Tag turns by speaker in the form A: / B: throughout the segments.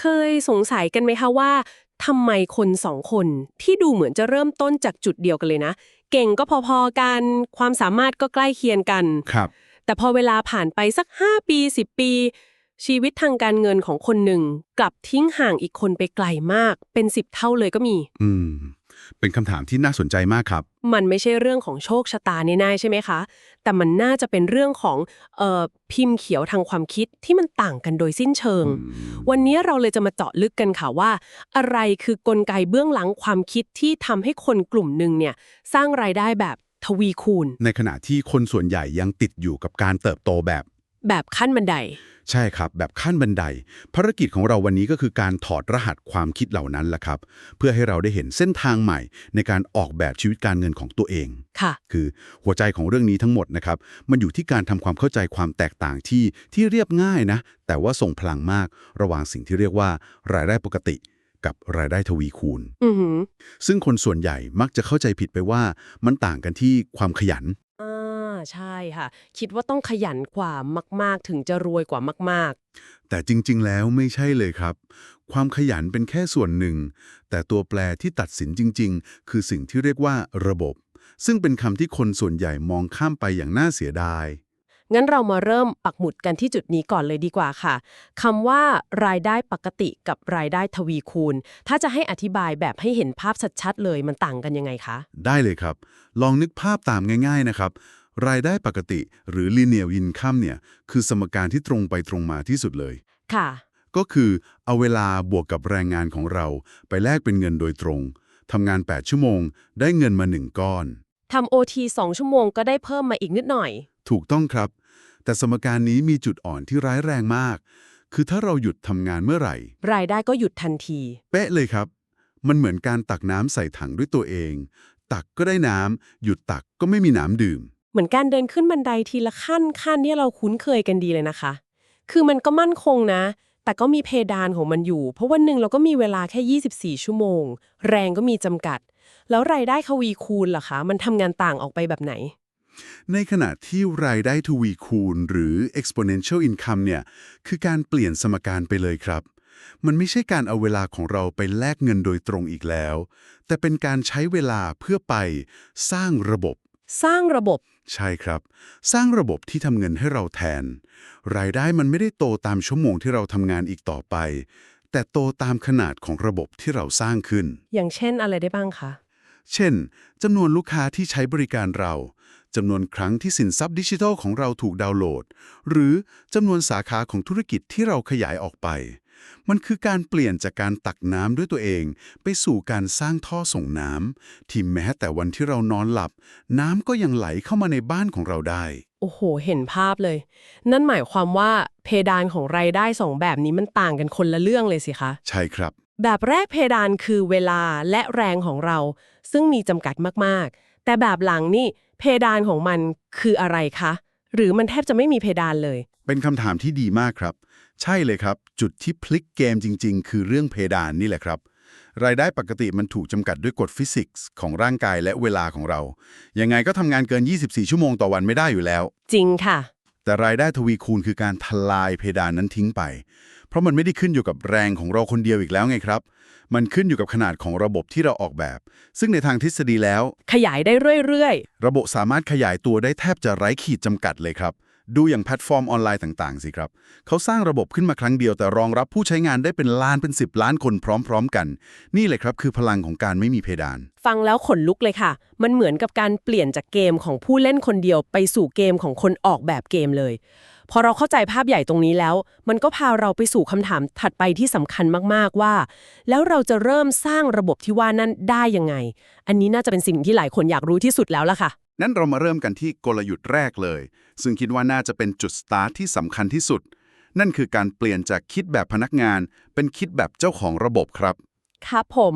A: เคยสงสัยกันไหมคะว่าทำไมคนสองคนที่ดูเหมือนจะเริ่มต้นจากจุดเดียวกันเลยนะ เก่งก็พอๆกัน ความสามารถก็ใกล้เคียงกัน
B: ครับ
A: แต่พอเวลาผ่านไปสัก 5 ปี 10 ปี ชีวิตทางการเงินของคนหนึ่ง กลับทิ้งห่างอีกคนไปไกลมาก เป็น10เท่าเลยก็มี
B: อืม เป็นคำถามที่น่าสนใจมากครับ
A: มันไม่ใช่เรื่องของโชคชะตาแน่ๆใช่ไหมคะ แต่มันน่าจะเป็นเรื่องของเอ่อพิมพ์เขียวทางความคิดที่มันต่างกันโดยสิ้นเชิง วันนี้เราเลยจะมาเจาะลึกกันค่ะว่า อะไรคือกลไกเบื้องหลังความคิดที่ทำให้คนกลุ่มหนึ่งเนี่ยสร้างรายได้แบบทวีคูณ
B: ในขณะที่คนส่วนใหญ่ยังติดอยู่กับการเติบโตแบบ
A: แบบขั้นบันได
B: ใช่ครับ แบบขั้นบันได ภารกิจของเราวันนี้ก็คือการถอดรหัสความคิดเหล่านั้นแหละครับ เพื่อให้เราได้เห็นเส้นทางใหม่ ในการออกแบบชีวิตการเงินของตัวเอง
A: ค่ะ
B: คือหัวใจของเรื่องนี้ทั้งหมดนะครับ มันอยู่ที่การทำความเข้าใจความแตกต่างที่ที่เรียบง่ายนะ แต่ว่าส่งพลังมากระหว่างสิ่งที่เรียกว่ารายได้ปกติ กับรายได้ทวีคูณ
A: อือหือ
B: ซึ่งคนส่วนใหญ่มักจะเข้าใจผิดไปว่ามันต่างกันที่ความขยัน
A: อ่า ใช่ค่ะ คิดว่าต้องขยันกว่ามาก ๆ ถึงจะรวยกว่ามาก
B: แต่จริง ๆ แล้วไม่ใช่เลยครับ ความขยันเป็นแค่ส่วนหนึ่ง แต่ตัวแปรที่ตัดสินจริง ๆ คือสิ่งที่เรียกว่าระบบ ซึ่งเป็นคำที่คนส่วนใหญ่มองข้ามไปอย่างน่าเสียดาย
A: ๆงั้นเรามาเริ่มปักหมุดกันที่จุดนี้ก่อนเลยดีกว่าค่ะคำว่ารายได้ปกติกับรายได้ทวีคูณ ถ้าจะให้อธิบายแบบให้เห็นภาพชัดๆเลยมันต่างกันยังไงคะ
B: ได้เลยครับ ลองนึกภาพตามง่าย ๆนะครับ รายได้ปกติหรือ linear income เนี่ยคือสมการที่ตรงไปตรงมาที่สุดเลย
A: ค่ะ
B: ก็คือเอาเวลาบวกกับแรงงานของเราไปแลกเป็นเงินโดยตรงทำงาน 8 ชั่วโมง ได้เงินมา 1 ก้อน
A: ทำโอทีสองชั่วโมงก็ได้เพิ่มมาอีกนิดหน่อย
B: ถูกต้องครับ แต่สมการนี้มีจุดอ่อนที่ร้ายแรงมาก คือถ้าเราหยุดทำงานเมื่อไหร่
A: รายได้ก็หยุดทันที
B: เป๊ะเลยครับ มันเหมือนการตักน้ำใส่ถังด้วยตัวเอง ตักก็ได้น้ำหยุดตักก็ไม่มีน้ำดื่ม
A: เหมือนการเดินขึ้นบันไดทีละขั้นขั้นที่เราคุ้นเคยกันดีเลยนะคะ คือมันก็มั่นคงนะ แต่ก็มีเพดานของมันอยู่ เพราะวันหนึ่งเราก็มีเวลาแค่ 24 ชั่วโมง แรงก็มีจำกัด แล้วรายได้ทวีคูณล่ะคะ มันทำงานต่างออกไปแบบไหน
B: ในขณะที่รายได้ทวีคูณ หรือ exponential income เนี่ย คือการเปลี่ยนสมการไปเลยครับ มันไม่ใช่การเอาเวลาของเราไปแลกเงินโดยตรงอีกแล้ว แต่เป็นการใช้เวลาเพื่อไปสร้างระบบ
A: สร้างระบบ
B: ใช่ครับ สร้างระบบที่ทำเงินให้เราแทน รายได้มันไม่ได้โตตามชั่วโมงที่เราทำงานอีกต่อไป แต่โตตามขนาดของระบบที่เราสร้างขึ้น
A: อย่างเช่นอะไรได้บ้างคะ
B: เช่นจำนวนลูกค้าที่ใช้บริการเราจำนวนครั้งที่สินทรัพย์ดิจิทัลของเราถูกดาวน์โหลด หรือจำนวนสาขาของธุรกิจที่เราขยายออกไป มันคือการเปลี่ยนจากการตักน้ำด้วยตัวเอง ไปสู่การสร้างท่อส่งน้ำที่แม้แต่วันที่เรานอนหลับ น้ำก็ยังไหลเข้ามาในบ้านของเราได้
A: โอ้โห เห็นภาพเลย นั่นหมายความว่าเพดานของรายได้สองแบบนี้มันต่างกันคนละเรื่องเลยสิคะ
B: ใช่ครับ
A: แบบแรกเพดานคือเวลาและแรงของเรา ซึ่งมีจำกัดมากๆ แต่แบบหลังนี่เพดานของมันคืออะไรคะ หรือมันแทบจะไม่มีเพดานเลย
B: เป็นคำถามที่ดีมากครับ ใช่เลยครับ จุดที่พลิกเกมจริง ๆ คือเรื่องเพดานนี่แหละครับ รายได้ปกติมันถูกจำกัดด้วยกฎฟิสิกส์ของร่างกายและเวลาของเรา ยังไงก็ทำงานเกิน 24 ชั่วโมงต่อวันไม่ได้อยู่แล้ว
A: จริงค่ะ
B: แต่รายได้ทวีคูณคือการทลายเพดานนั้นทิ้งไป เพราะมันไม่ได้ขึ้นอยู่กับแรงของเราคนเดียวอีกแล้วไงครับ มันขึ้นอยู่กับขนาดของระบบที่เราออกแบบ ซึ่งในทางทฤษฎีแล้ว
A: ขยายได้เรื่อย
B: ระบบสามารถขยายตัวได้แทบจะไร้ขีดจำกัดเลยครับ ดูอย่างแพลตฟอร์มออนไลน์ต่างๆ สิครับ เขาสร้างระบบขึ้นมาครั้งเดียวแต่รองรับผู้ใช้งานได้เป็นล้านเป็น 10 ล้านคนพร้อมๆ กัน นี่เลยครับคือพลังของการไม่มีเพดาน
A: ฟังแล้วขนลุกเลยค่ะ มันเหมือนกับการเปลี่ยนจากเกมของผู้เล่นคนเดียวไปสู่เกมของคนออกแบบเกมเลย พอเราเข้าใจภาพใหญ่ตรงนี้แล้ว มันก็พาเราไปสู่คำถามถัดไปที่สำคัญมากๆว่า แล้วเราจะเริ่มสร้างระบบที่ว่านั้นได้ยังไง อันนี้น่าจะเป็นสิ่งที่หลายคนอยากรู้ที่สุดแล้วล่ะค่ะ
B: นั้นเรามาเริ่มกันที่กลยุทธ์แรกเลย ซึ่งคิดว่าน่าจะเป็นจุดสตาร์ทที่สำคัญที่สุด นั่นคือการเปลี่ยนจากคิดแบบพนักงาน เป็นคิดแบบเจ้าของระบบครับ
A: ครับผม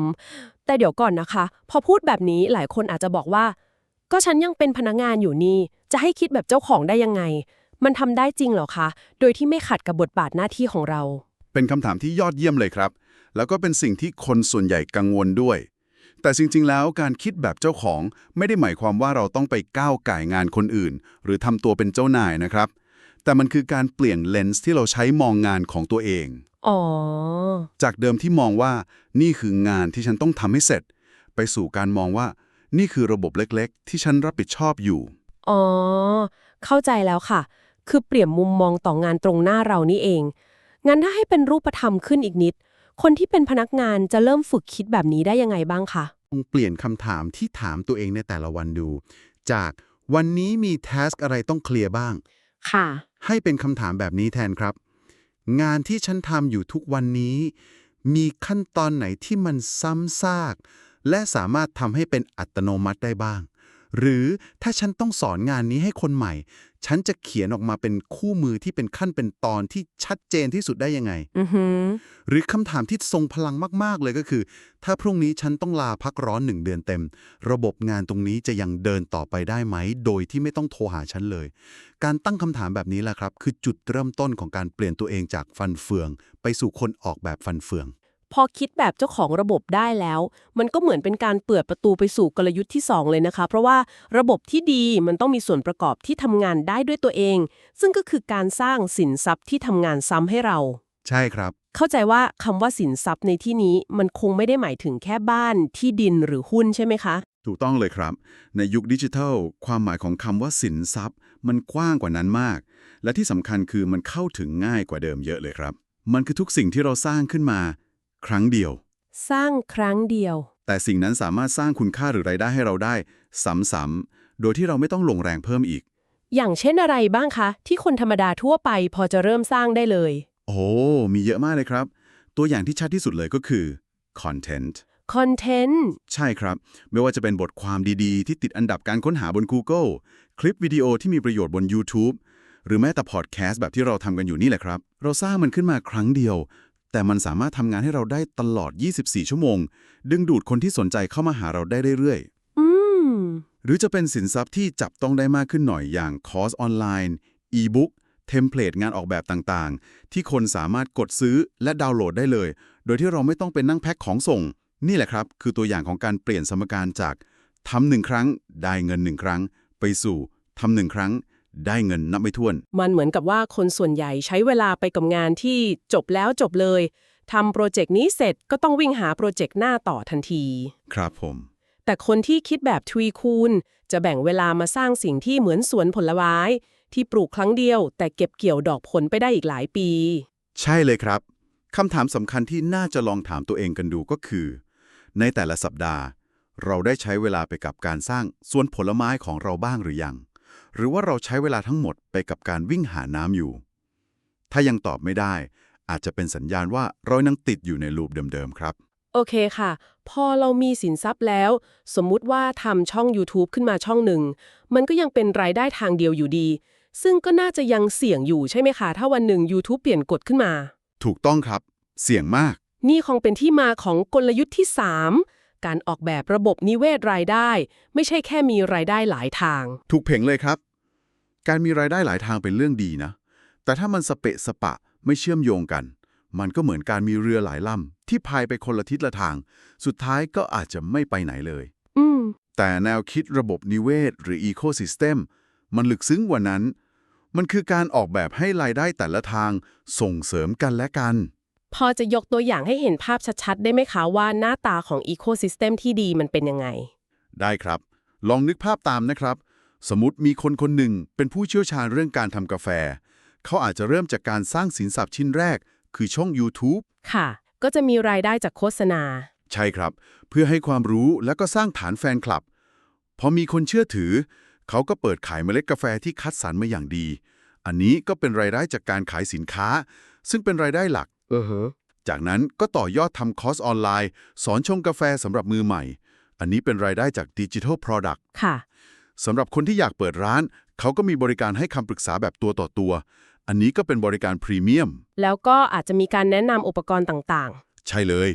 A: แต่เดี๋ยวก่อนนะคะ พอพูดแบบนี้หลายคนอาจจะบอกว่า ก็ฉันยังเป็นพนักงานอยู่นี่ จะให้คิดแบบเจ้าของได้ยังไง มันทำได้จริงเหรอคะ โดยที่ไม่ขัดกับบทบาทหน้าที่ของเรา
B: เป็นคำถามที่ยอดเยี่ยมเลยครับ แล้วก็เป็นสิ่งที่คนส่วนใหญ่กังวลด้วย แต่จริงๆ แล้วการคิดแบบเจ้าของไม่ได้หมายความว่าเราต้องไปก้าวไก่ายงานคนอื่น หรือทำตัวเป็นเจ้านายนะครับ แต่มันคือการเปลี่ยนเลนส์ที่เราใช้มองงานของตัวเอง
A: อ๋อ
B: จากเดิมที่มองว่านี่คืองานที่ฉันต้องทำให้เสร็จ ไปสู่การมองว่า นี่คือระบบเล็กๆ ที่ฉันรับผิดชอบอยู่
A: อ๋อ เข้าใจแล้วค่ะ คือเปลี่ยนมุมมองต่องานตรงหน้าเรานี่เอง งั้นถ้าให้เป็นรูปธรรมขึ้นอีกนิด คนที่เป็นพนักงานจะเริ่มฝึกคิดแบบนี้ได้ยังไงบ้างคะ
C: ลองเปลี่ยนคำถามที่ถามตัวเองในแต่ละวันดู จากวันนี้มีแทสอะไรต้องเคลียร์บ้าง
A: ค่ะ
C: ให้เป็นคำถามแบบนี้แทนครับ งานที่ฉันทำอยู่ทุกวันนี้ มีขั้นตอนไหนที่มันซ้ำซาก และสามารถทำให้เป็นอัตโนมัติได้บ้าง หรือถ้าฉันต้องสอนงานนี้ให้คนใหม่ ฉันจะเขียนออกมาเป็นคู่มือที่เป็นขั้นเป็นตอนที่ชัดเจนที่สุดได้ยังไง
A: อือหือ
C: หรือคำถามที่ทรงพลังมาก ๆ เลยก็คือ ถ้าพรุ่งนี้ฉันต้องลาพักร้อนหนึ่งเดือนเต็ม ระบบงานตรงนี้จะยังเดินต่อไปได้ไหม โดยที่ไม่ต้องโทรหาฉันเลย การตั้งคำถามแบบนี้แหละครับ คือจุดเริ่มต้นของการเปลี่ยนตัวเองจากฟันเฟือง ไปสู่คนออกแบบฟันเฟือง
A: พอคิดแบบเจ้าของระบบได้แล้ว มันก็เหมือนเป็นการเปิดประตูไปสู่กลยุทธ์ที่ 2 เลยนะคะ เพราะว่าระบบที่ดีมันต้องมีส่วนประกอบที่ทำงานได้ด้วยตัวเอง ซึ่งก็คือการสร้างสินทรัพย์ที่ทำงานซ้ำให้เรา
C: ใช่ครับ
A: เข้าใจว่าคำว่าสินทรัพย์ในที่นี้มันคงไม่ได้หมายถึงแค่บ้านที่ดินหรือหุ้นใช่ไหมคะ
B: ถูกต้องเลยครับ ในยุคดิจิทัล ความหมายของคำว่าสินทรัพย์ มันกว้างกว่านั้นมาก และที่สำคัญคือมันเข้าถึงง่ายกว่าเดิมเยอะเลยครับ มันคือทุกสิ่งที่เราสร้างขึ้นมา ครั้งเดียว
A: สร้างครั้งเดียว
B: แต่สิ่งนั้นสามารถสร้างคุณค่าหรือรายได้ให้เราได้ ซ้ำๆ โดยที่เราไม่ต้องลงแรงเพิ่มอีก
A: อย่างเช่นอะไรบ้างคะ ที่คนธรรมดาทั่วไปพอจะเริ่มสร้างได้เลย
B: โอ้ มีเยอะมากเลยครับ ตัวอย่างที่ชัดที่สุดเลยก็คือ Content
A: คอนเทนต์
B: ใช่ครับ ไม่ว่าจะเป็นบทความดีๆ ที่ติดอันดับการค้นหาบน Google คลิปวิดีโอที่มีประโยชน์บน YouTube หรือแม้แต่พอดแคสต์แบบที่เราทำกันอยู่นี่แหละครับ เราสร้างมันขึ้นมาครั้งเดียว แต่มันสามารถทำงานให้เราได้ตลอด 24 ชั่วโมง ดึงดูดคนที่สนใจเข้ามาหาเราได้เรื่อยๆ
A: อืม
B: หรือจะเป็นสินทรัพย์ที่จับต้องได้มากขึ้นหน่อยอย่างคอร์สออนไลน์ อีบุ๊กเทมเพลตงานออกแบบต่างๆ ที่คนสามารถกดซื้อและดาวน์โหลดได้เลย โดยที่เราไม่ต้องเป็นนั่งแพ็คของส่ง นี่แหละครับ คือตัวอย่างของการเปลี่ยนสมการจากทำหนึ่งครั้ง ได้เงินหนึ่งครั้ง ไปสู่ทำหนึ่งครั้ง ได้เงินนับไม่ถ้วน
A: มันเหมือนกับว่าคนส่วนใหญ่ใช้เวลาไปกับงานที่จบแล้วจบเลยทำโปรเจกต์นี้เสร็จก็ต้องวิ่งหาโปรเจกต์หน้าต่อทันที
B: ครับผม
A: แต่คนที่คิดแบบทวีคูณ จะแบ่งเวลามาสร้างสิ่งที่เหมือนสวนผลไม้ที่ปลูกครั้งเดียว แต่เก็บเกี่ยวดอกผลไปได้อีกหลายปี
B: ใช่เลยครับคำถามสำคัญที่น่าจะลองถามตัวเองกันดูก็คือ ในแต่ละสัปดาห์ เราได้ใช้เวลาไปกับการสร้างสวนผลไม้ของเราบ้างหรือยัง หรือว่าเราใช้เวลาทั้งหมดไปกับการวิ่งหาน้ำอยู่ ถ้ายังตอบไม่ได้ อาจจะเป็นสัญญาณว่าเรายังติดอยู่ในลูปเดิมๆครับ
A: โอเคค่ะ พอเรามีสินทรัพย์แล้ว สมมุติว่าทำช่อง YouTube ขึ้นมาช่องหนึ่ง มันก็ยังเป็นรายได้ทางเดียวอยู่ดี ซึ่งก็น่าจะยังเสี่ยงอยู่ใช่ไหมคะ ถ้าวันหนึ่ง YouTube เปลี่ยนกฎขึ้นมา
B: ถูกต้องครับ เสี่ยงมาก
A: นี่คงเป็นที่มาของกลยุทธ์ที่ 3 การออกแบบระบบนิเวศรายได้ ไม่ใช่แค่มีรายได้หลายทาง
B: ถูกเพ่งเลยครับ การมีรายได้หลายทางเป็นเรื่องดีนะ แต่ถ้ามันสเปะสปะไม่เชื่อมโยงกัน มันก็เหมือนการมีเรือหลายลำที่พายไปคนละทิศละทาง สุดท้ายก็อาจจะไม่ไปไหนเลย
A: อืม
B: แต่แนวคิดระบบนิเวศ หรือ Ecosystem มันลึกซึ้งกว่านั้น มันคือการออกแบบให้รายได้แต่ละทางส่งเสริมกันและกัน
A: พอจะยกตัวอย่างให้เห็นภาพชัดๆ ได้ไหมคะว่าหน้าตาของอีโคซิสเต็มที่ดีมันเป็นยังไง
B: ได้ครับ ลองนึกภาพตามนะครับ สมมติมีคนคนหนึ่งเป็นผู้เชี่ยวชาญเรื่องการทำกาแฟ เขาอาจจะเริ่มจากการสร้างสินทรัพย์ชิ้นแรก คือช่อง YouTube
A: ค่ะ ก็จะมีรายได้จากโฆษณา
B: ใช่ครับ เพื่อให้ความรู้และก็สร้างฐานแฟนคลับ พอมีคนเชื่อถือ เขาก็เปิดขายเมล็ดกาแฟที่คัดสรรมาอย่างดี อันนี้ก็เป็นรายได้จากการขายสินค้า ซึ่งเป็นรายได้หลัก
C: เออฮะ
B: จากนั้นก็ต่อยอดทำคอร์สออนไลน์ สอนชงกาแฟสำหรับมือใหม่ อันนี้เป็นรายได้จากดิจิทัล Product
A: ค่ะ
B: สำหรับคนที่อยากเปิดร้าน เขาก็มีบริการให้คำปรึกษาแบบตัวต่อตัว อันนี้ก็เป็นบริการพรีเมียม
A: แล้วก็อาจจะมีการแนะนำอุปกรณ์ต่าง
B: ใช่เลย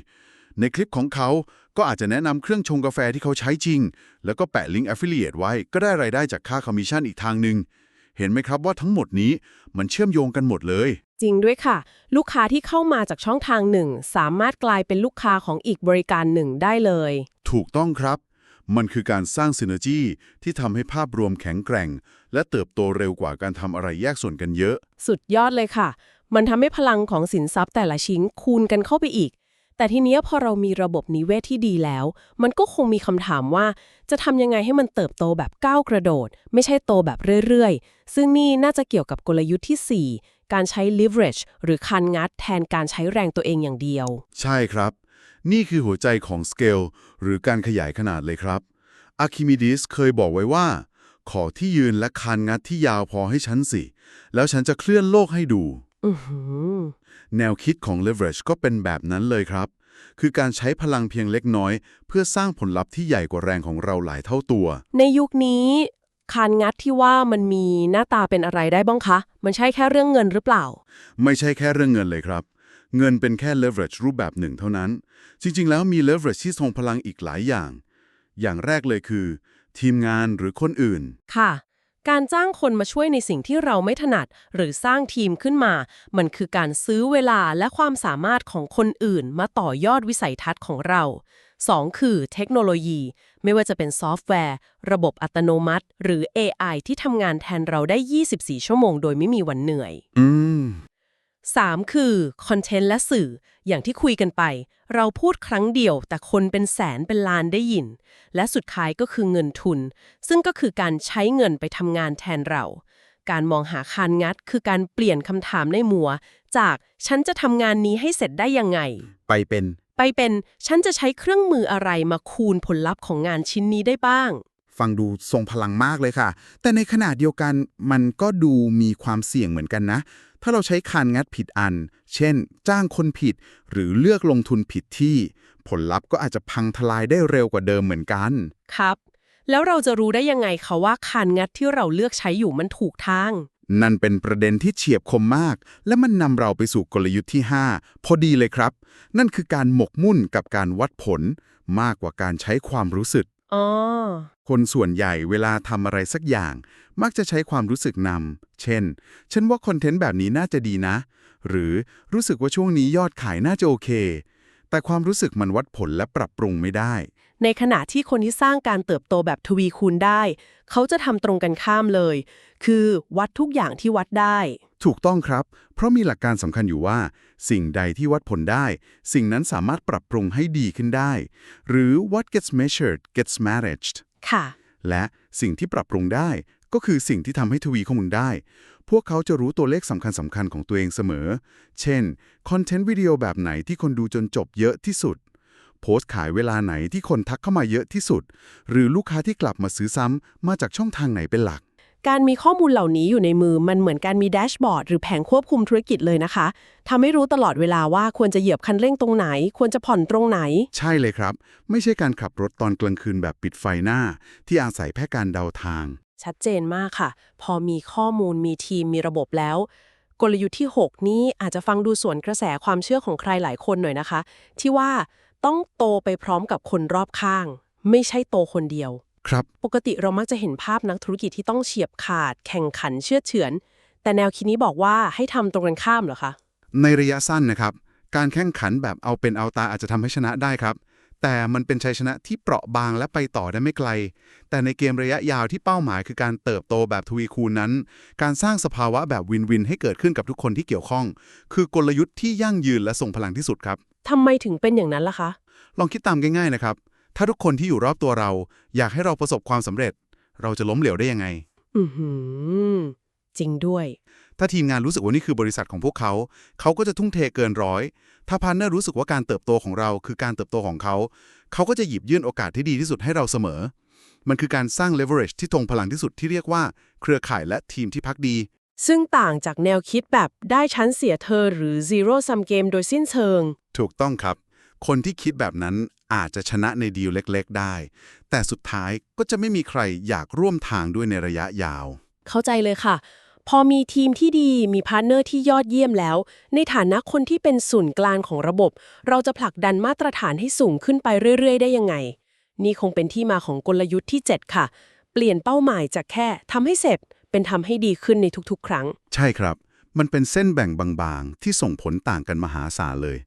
B: ในคลิปของเขาก็อาจจะแนะนำเครื่องชงกาแฟที่เขาใช้จริง แล้วก็แปะลิงก์ Affiliate ไว้ ก็ได้รายได้จากค่าคอมมิชชั่นอีกทางหนึ่งเห็นไหมครับว่าทั้งหมดนี้มันเชื่อมโยงกันหมดเลย
A: ๆจริงด้วยค่ะ ลูกค้าที่เข้ามาจากช่องทางหนึ่ง สามารถกลายเป็นลูกค้าของอีกบริการหนึ่งได้เลย
B: ถูกต้องครับ มันคือการสร้างซินเนอร์จีที่ทำให้ภาพรวมแข็งแกร่ง
D: และเติบโตเร็วกว่าการทำอะไรแยกส่วนกันเยอะ
A: สุดยอดเลยค่ะ มันทำให้พลังของสินทรัพย์แต่ละชิ้นคูณกันเข้าไปอีก แต่ทีเนี้ยพอเรามีระบบนิเวศที่ดีแล้ว มันก็คงมีคำถามว่า จะทำยังไงให้มันเติบโตแบบก้าวกระโดด ไม่ใช่โตแบบเรื่อยๆ ซึ่งนี่น่าจะเกี่ยวกับกลยุทธ์ที่ 4 การใช้ leverage หรือคันงัดแทนการใช้แรงตัวเองอย่างเดียว
D: ใช่ครับ นี่คือหัวใจของสเกลหรือการขยายขนาดเลยครับอะคิมิดิสเคยบอกไว้ว่า ขอที่ยืนและคานงัดที่ยาวพอให้ฉันสิ แล้วฉันจะเคลื่อนโลกให้ดู
A: อือหือ
D: แนวคิดของ leverage ก็เป็นแบบนั้นเลยครับ คือการใช้พลังเพียงเล็กน้อย เพื่อสร้างผลลัพธ์ที่ใหญ่กว่าแรงของเราหลายเท่าตัว
A: ในยุคนี้คันงัดที่ว่ามันมีหน้าตาเป็นอะไรได้บ้างคะ มันใช่แค่เรื่องเงินหรือเปล่า
D: ไม่ใช่แค่เรื่องเงินเลยครับ เงินเป็นแค่ leverage รูปแบบหนึ่งเท่านั้น จริงๆ แล้วมี leverage ที่ทรงพลังอีกหลายอย่าง อย่างแรกเลยคือ ทีมงานหรือคนอื่น
A: ค่ะ การจ้างคนมาช่วยในสิ่งที่เราไม่ถนัด หรือสร้างทีมขึ้นมา มันคือการซื้อเวลาและความสามารถของคนอื่น มาต่อยอดวิสัยทัศน์ของเรา 2. คือเทคโนโลยี ไม่ว่าจะเป็นซอฟต์แวร์ ระบบอัตโนมัติ หรือ AI ที่ทำงานแทนเราได้ 24 ชั่วโมงโดยไม่มีวันเหนื่อย
D: อืม
A: 3. คือคอนเทนต์และสื่อ อย่างที่คุยกันไป เราพูดครั้งเดียว แต่คนเป็นแสนเป็นล้านได้ยิน และสุดท้ายก็คือเงินทุน ซึ่งก็คือการใช้เงินไปทำงานแทนเรา การมองหาคานงัด คือการเปลี่ยนคำถามในหัว จากฉันจะทำงานนี้ให้เสร็จได้ยังไง
B: ไปเป็น
A: ไปเป็นฉันจะใช้เครื่องมืออะไรมาคูณผลลัพธ์ของงานชิ้นนี้ได้บ้าง
B: ฟังดูทรงพลังมากเลยค่ะ แต่ในขณะเดียวกันมันก็ดูมีความเสี่ยงเหมือนกันนะ ถ้าเราใช้คานงัดผิดอัน เช่น จ้างคนผิด หรือเลือกลงทุนผิดที่ ผลลัพธ์ก็อาจจะพังทลายได้เร็วกว่าเดิมเหมือนกัน
A: ครับ แล้วเราจะรู้ได้ยังไงคะว่าคานงัดที่เราเลือกใช้อยู่มันถูกทาง
B: นั่นเป็นประเด็นที่เฉียบคมมาก และมันนำเราไปสู่กลยุทธ์ที่ 5 พอดีเลยครับ นั่นคือการหมกมุ่นกับการวัดผล มากกว่าการใช้ความรู้สึก
A: อ๋อ
B: คนส่วนใหญ่เวลาทำอะไรสักอย่าง มักจะใช้ความรู้สึกนำ เช่น ฉันว่าคอนเทนต์แบบนี้น่าจะดีนะ หรือรู้สึกว่าช่วงนี้ยอดขายน่าจะโอเค แต่ความรู้สึกมันวัดผลและปรับปรุงไม่ได้
A: ในขณะที่คนที่สร้างการเติบโตแบบทวีคูณได้ เขาจะทำตรงกันข้ามเลย คือวัดทุกอย่างที่วัดได้
B: ถูกต้องครับ เพราะมีหลักการสำคัญอยู่ว่า สิ่งใดที่วัดผลได้ สิ่งนั้นสามารถปรับปรุงให้ดีขึ้นได้ หรือ what gets measured gets managed
A: ค่ะ
B: และสิ่งที่ปรับปรุงได้ก็คือสิ่งที่ทำให้ทวีข้อมูลได้ พวกเขาจะรู้ตัวเลขสำคัญสำคัญของตัวเองเสมอ เช่น คอนเทนต์วิดีโอแบบไหนที่คนดูจนจบเยอะที่สุด โพสต์ขายเวลาไหนที่คนทักเข้ามาเยอะที่สุด หรือลูกค้าที่กลับมาซื้อซ้ำมาจากช่องทางไหนเป็นหลัก
A: การมีข้อมูลเหล่านี้อยู่ในมือมันเหมือนการมีแดชบอร์ดหรือแผงควบคุมธุรกิจเลยนะคะทำให้รู้ตลอดเวลาว่าควรจะเหยียบคันเร่งตรงไหน ควรจะผ่อนตรงไหน
B: ใช่เลยครับ ไม่ใช่การขับรถตอนกลางคืนแบบปิดไฟหน้า ที่อาศัยแค่การเดาทาง
A: ชัดเจนมากค่ะ พอมีข้อมูลมีทีมมีระบบแล้วกลยุทธ์ที่ 6 นี้อาจจะฟังดูสวนกระแสความเชื่อของใครหลายคนหน่อยนะคะ ที่ว่าต้องโตไปพร้อมกับคนรอบข้าง ไม่ใช่โตคนเดียว
B: ครับ
A: ปกติเรามักจะเห็นภาพนักธุรกิจที่ต้องเฉียบขาด แข่งขันเชื่อดเฉือน แต่แนวคิดนี้บอกว่าให้ทำตรงกันข้ามเหรอคะ
B: ในระยะสั้นนะครับ การแข่งขันแบบเอาเป็นเอาตายอาจจะทำให้ชนะได้ครับ แต่มันเป็นชัยชนะที่เปราะบางและไปต่อได้ไม่ไกล แต่ในเกมระยะยาวที่เป้าหมายคือการเติบโตแบบทวีคูณนั้น การสร้างสภาวะแบบวินวินให้เกิดขึ้นกับทุกคนที่เกี่ยวข้อง คือกลยุทธ์ที่ยั่งยืนและทรงพลังที่สุดครับ
A: ทำไมถึงเป็นอย่างนั้นล่ะคะ
B: ลองคิดตามง่ายๆนะครับ ถ้าทุกคนที่อยู่รอบตัวเรา อยากให้เราประสบความสำเร็จ เราจะล้มเหลวได้ยังไง
A: อือหือ จริงด้วย
B: ถ้าทีมงานรู้สึกว่านี่คือบริษัทของพวกเขา เขาก็จะทุ่มเทเกินร้อย ถ้าพาร์ทเนอร์รู้สึกว่าการเติบโตของเรา คือการเติบโตของเขา เขาก็จะหยิบยื่นโอกาสที่ดีที่สุดให้เราเสมอ มันคือการสร้าง leverage ที่ทรงพลังที่สุดที่เรียกว่า เครือข่ายและทีมที่พักดี
A: ซึ่งต่างจากแนวคิดแบบได้ชั้นเสียเธอหรือ zero sum game โดยสิ้นเชิง
B: ถูกต้องครับ คนที่คิดแบบนั้นอาจจะชนะในดีลเล็กๆได้ แต่สุดท้ายก็จะไม่มีใครอยากร่วมทางด้วยในระยะยาว
A: เข้าใจเลยค่ะ พอมีทีมที่ดีมีพาร์ทเนอร์ที่ยอดเยี่ยมแล้ว ในฐานะคนที่เป็นศูนย์กลางของระบบ เราจะผลักดันมาตรฐานให้สูงขึ้นไปเรื่อย ๆ ได้ยังไง นี่คงเป็นที่มาของกลยุทธ์ที่ 7 ค่ะ เปลี่ยนเป้าหมายจากแค่ทำให้เสร็จเป็นทำให้ดีขึ้นในทุกๆ ครั้ง
B: ใช่ครับ มันเป็นเส้นแบ่งบางๆ ที่ส่งผลต่างกันมหาศาลเลย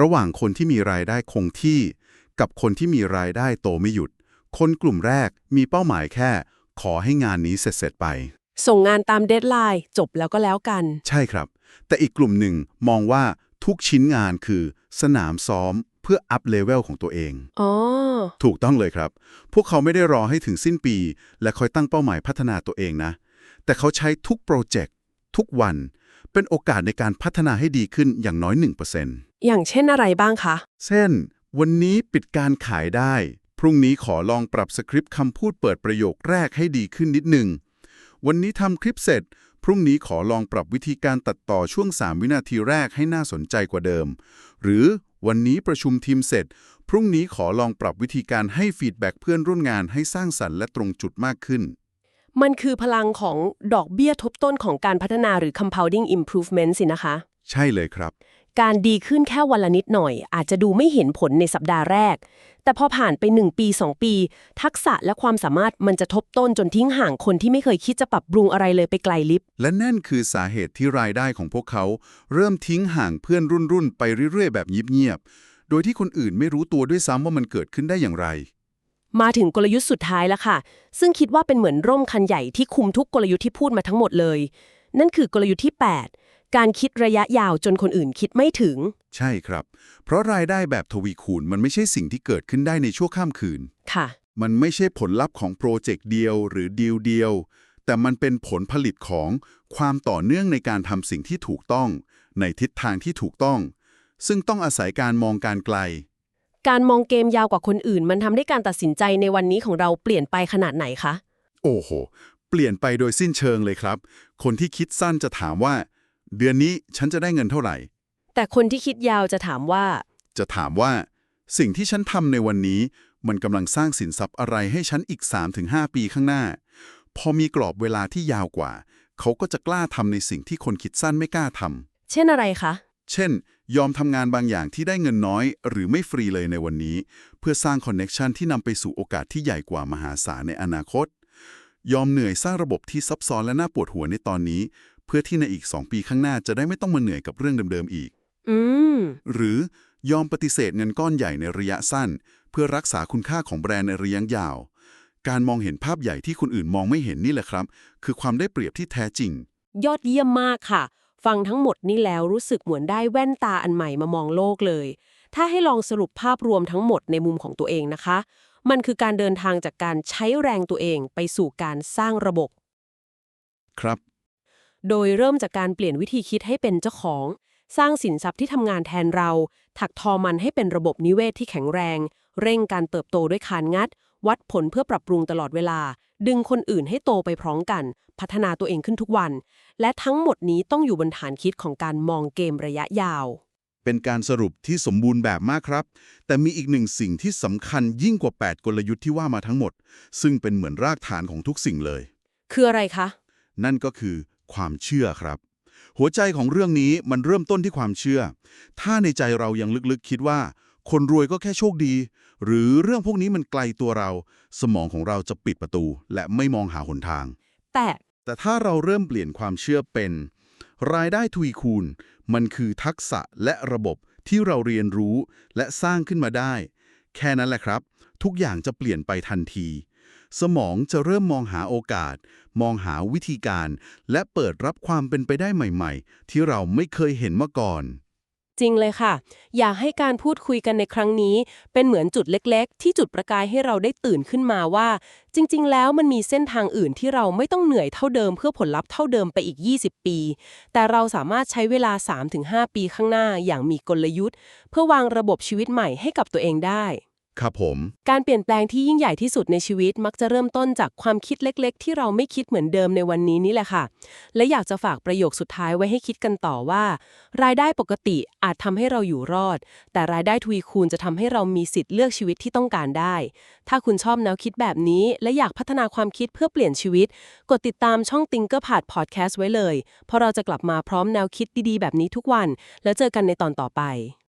B: ระหว่างคนที่มีรายได้คงที่ กับคนที่มีรายได้โตไม่หยุด คนกลุ่มแรกมีเป้าหมายแค่ ขอให้งานนี้เสร็จๆไป
A: ส่งงานตามเดทไลน์จบแล้วก็แล้วกัน
B: ใช่ครับ แต่อีกกลุ่มหนึ่งมองว่าทุกชิ้นงานคือ สนามซ้อมเพื่ออัพเลเวลของตัวเอง
A: อ๋อ
B: ถูกต้องเลยครับ พวกเขาไม่ได้รอให้ถึงสิ้นปี และคอยตั้งเป้าหมายพัฒนาตัวเองนะ แต่เขาใช้ทุกโปรเจกต์ทุกวัน เป็นโอกาสในการพัฒนาให้ดีขึ้นอย่างน้อย 1%
A: อย่างเช่นอะไรบ้างคะ
B: เช่น วันนี้ปิดการขายได้ พรุ่งนี้ขอลองปรับสคริปต์คำพูดเปิดประโยคแรกให้ดีขึ้นนิดหนึ่ง วันนี้ทำคลิปเสร็จ พรุ่งนี้ขอลองปรับวิธีการตัดต่อช่วง 3 วินาทีแรกให้น่าสนใจกว่าเดิม หรือวันนี้ประชุมทีมเสร็จ พรุ่งนี้ขอลองปรับวิธีการให้ฟีดแบ็กเพื่อนร่วมงานให้สร้างสรรค์และตรงจุดมากขึ้น
A: มันคือพลังของดอกเบี้ยทบต้นของการพัฒนาหรือ compounding improvement สินะคะ
B: ใช่เลยครับ
A: การดีขึ้นแค่วันละนิดหน่อย อาจจะดูไม่เห็นผลในสัปดาห์แรก แต่พอผ่านไป 1 ปี 2 ปี ทักษะและความสามารถมันจะทบต้นจนทิ้งห่างคนที่ไม่เคยคิดจะปรับปรุงอะไรเลยไปไกลลิฟ
B: และนั่นคือสาเหตุที่รายได้ของพวกเขา เริ่มทิ้งห่างเพื่อนรุ่นรุ่นๆไปเรื่อยๆ แบบเงียบๆโดยที่คนอื่นไม่รู้ตัวด้วยซ้ำว่ามันเกิดขึ้นได้อย่างไร
A: มาถึงกลยุทธ์สุดท้ายแล้วค่ะ ซึ่งคิดว่าเป็นเหมือนร่มคันใหญ่ที่คุมทุกกลยุทธ์ที่พูดมาทั้งหมดเลย นั่นคือกลยุทธ์ที่ 8 การคิดระยะยาวจนคนอื่นคิดไม่ถึง
B: ใช่ครับ เพราะรายได้แบบทวีคูณมันไม่ใช่สิ่งที่เกิดขึ้นได้ในชั่วข้ามคืน
A: ค่ะ
B: มันไม่ใช่ผลลัพธ์ของโปรเจกต์เดียวหรือดีลเดียว แต่มันเป็นผลผลิตของความต่อเนื่องในการทำสิ่งที่ถูกต้อง ในทิศทางที่ถูกต้อง ซึ่งต้องอาศัยการมองการไกล
A: การมองเกมยาวกว่าคนอื่น มันทำให้การตัดสินใจในวันนี้ของเราเปลี่ยนไปขนาดไหนคะ
B: โอ้โห เปลี่ยนไปโดยสิ้นเชิงเลยครับ คนที่คิดสั้นจะถามว่า เดือนนี้ฉันจะได้เงินเท่าไหร่
A: แต่คนที่คิดยาวจะถามว่า
B: จะถามว่าสิ่งที่ฉันทำในวันนี้ มันกำลังสร้างสินทรัพย์อะไรให้ฉันอีก 3-5 ปีข้างหน้า พอมีกรอบเวลาที่ยาวกว่า เขาก็จะกล้าทำในสิ่งที่คนคิดสั้นไม่กล้าทำ
A: เช่นอะไรคะ
B: เช่น ยอมทำงานบางอย่างที่ได้เงินน้อย หรือไม่ฟรีเลยในวันนี้ เพื่อสร้างคอนเน็ชันที่นำไปสู่โอกาสที่ใหญ่กว่ามหาศาลในอนาคต ยอมเหนื่อยสร้างระบบที่ซับซ้อนและน่าปวดหัวในตอนนี้ เพื่อที่ในอีก 2 ปีข้างหน้าจะได้ไม่ต้องมาเหนื่อยกับเรื่องเดิมๆอีก
A: อืม
B: หรือยอมปฏิเสธเงินก้อนใหญ่ในระยะสั้น เพื่อรักษาคุณค่าของแบรนด์ในระยะยาว การมองเห็นภาพใหญ่ที่คนอื่นมองไม่เห็นนี่แหละครับ คือความได้เปรียบที่แท้จริง
A: ยอดเยี่ยมมากค่ะ ฟังทั้งหมดนี้แล้วรู้สึกเหมือนได้แว่นตาอันใหม่มามองโลกเลย ถ้าให้ลองสรุปภาพรวมทั้งหมดในมุมของตัวเองนะคะ มันคือการเดินทางจากการใช้แรงตัวเองไปสู่การสร้างระบบ
B: ครับ
A: โดยเริ่มจากการเปลี่ยนวิธีคิดให้เป็นเจ้าของ สร้างสินทรัพย์ที่ทำงานแทนเรา ถักทอมันให้เป็นระบบนิเวศที่แข็งแรง เร่งการเติบโตด้วยคานงัด วัดผลเพื่อปรับปรุงตลอดเวลา ดึงคนอื่นให้โตไปพร้อมกัน พัฒนาตัวเองขึ้นทุกวัน และทั้งหมดนี้ต้องอยู่บนฐานคิดของการมองเกมระยะยาว
B: เป็นการสรุปที่สมบูรณ์แบบมากครับ แต่มีอีกหนึ่งสิ่งที่สำคัญยิ่งกว่า 8 กลยุทธ์ที่ว่ามาทั้งหมด ซึ่งเป็นเหมือนรากฐานของทุกสิ่งเลย
A: คืออะไรคะ
B: นั่นก็คือ ความเชื่อครับ หัวใจของเรื่องนี้มันเริ่มต้นที่ความเชื่อ ถ้าในใจเรายังลึกๆคิดว่า คนรวยก็แค่โชคดี หรือเรื่องพวกนี้มันไกลตัวเรา สมองของเราจะปิดประตู และไม่มองหาหนทาง
A: แต่
B: แต่ถ้าเราเริ่มเปลี่ยนความเชื่อเป็น รายได้ทวีคูณ มันคือทักษะและระบบที่เราเรียนรู้และสร้างขึ้นมาได้ แค่นั้นแหละครับ ทุกอย่างจะเปลี่ยนไปทันที สมองจะเริ่มมองหาโอกาส มองหาวิธีการ และเปิดรับความเป็นไปได้ใหม่ๆ ที่เราไม่เคยเห็นมาก่อน
A: จริงเลยค่ะ อยากให้การพูดคุยกันในครั้งนี้ เป็นเหมือนจุดเล็กๆ ที่จุดประกายให้เราได้ตื่นขึ้นมาว่า จริง ๆ แล้วมันมีเส้นทางอื่นที่เราไม่ต้องเหนื่อยเท่าเดิมเพื่อผลลัพธ์เท่าเดิมไปอีก 20 ปี แต่เราสามารถใช้เวลา 3-5 ปีข้างหน้าอย่างมีกลยุทธ์ เพื่อวางระบบชีวิตใหม่ให้กับตัวเองได้
B: ครับผม
A: การเปลี่ยนแปลงที่ยิ่งใหญ่ที่สุดในชีวิตมักจะเริ่มต้นจากความคิดเล็ก ๆ ที่เราไม่คิดเหมือนเดิมในวันนี้นี่แหละค่ะ และอยากจะฝากประโยคสุดท้ายไว้ให้คิดกันต่อว่า รายได้ปกติอาจทำให้เราอยู่รอด แต่รายได้ทวีคูณจะทำให้เรามีสิทธิ์เลือกชีวิตที่ต้องการได้ ถ้าคุณชอบแนวคิดแบบนี้ และอยากพัฒนาความคิดเพื่อเปลี่ยนชีวิต กดติดตามช่อง Thinker p a d Podcast ไว้เลย เพราะเราจะกลับมาพร้อมแนวคิดดีๆ แบบนี้ทุกวัน แล้วเจอกันในตอนต่อไป